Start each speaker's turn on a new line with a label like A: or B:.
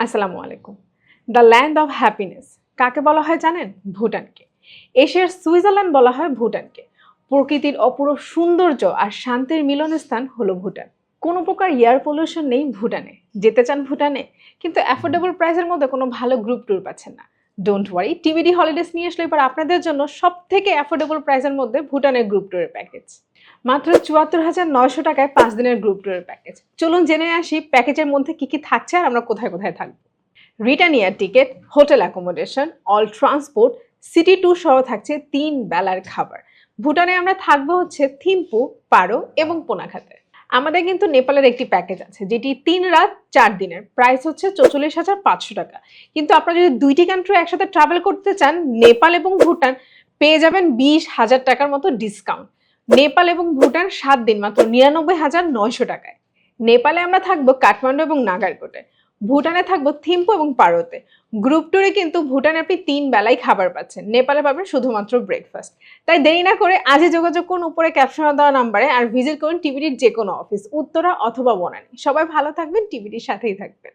A: আসসালামু আলাইকুম। The land of happiness, কাকে বলা হয় জানেন? ভুটানকে। এশিয়ার সুইজারল্যান্ড বলা হয় ভুটানকে। প্রকৃতির অপূর্ব সৌন্দর্য আর শান্তির মিলনস্থান হলো ভুটান। কোনো প্রকার এয়ার পলিউশন নেই ভুটানে। যেতে চান ভুটানে, কিন্তু অ্যাফোর্ডেবল প্রাইসের মধ্যে কোনো ভালো গ্রুপ ট্যুর পাচ্ছেন না। ডোন্ট ওয়ারি টিভিডি হলিডেজ নিয়ে আসলে এবার আপনাদের জন্য সব থেকে অ্যাফোর্ডেবল প্রাইসের মধ্যে ভুটানের গ্রুপ ট্যুরের প্যাকেজ মাত্র চুয়াত্তর হাজার নয়শো টাকায় পাঁচ দিনের গ্রুপ ট্যুরের প্যাকেজ চলুন জেনে আসি প্যাকেজের মধ্যে কি কি থাকছে আর আমরা কোথায় কোথায় থাকব। Return air ticket hotel accommodation all transport city tour সহ থাকছে তিন বেলার খাবার। ভুটানে আমরা থাকব হচ্ছে থিম্পু, পারো এবং পোনাখাতে। আমাদের কিন্তু নেপালের একটি প্যাকেজ আছে, যেটি তিন রাত চার দিনের। প্রাইস হচ্ছে চৌচল্লিশ হাজার পাঁচশো টাকা। কিন্তু আপনারা যদি দুইটি কান্ট্রি একসাথে ট্রাভেল করতে চান, নেপাল এবং ভুটান পেয়ে যাবেন বিশ হাজার টাকার মতো ডিসকাউন্ট নেপাল এবং ভুটান সাত দিন, মাত্র নিরানব্বই হাজার নয়শো টাকায়। নেপালে আমরা থাকব কাঠমান্ডু এবং নাগারকোটে। ভুটানে থাকব থিম্পু এবং পারোতে। গ্রুপ ট্যুরে কিন্তু ভুটানে আপনি তিন বেলায় খাবার পাচ্ছেন। নেপালে পাবেন শুধুমাত্র ব্রেকফাস্ট তাই দেরি না করে আজই যোগাযোগ করুন উপরে ক্যাপশন দেওয়া নাম্বারে আর ভিজিট করুন টিভিটির যে কোনো অফিস উত্তরা অথবা বনানি। সবাই ভালো থাকবেন, টিভিটির সাথেই থাকবেন।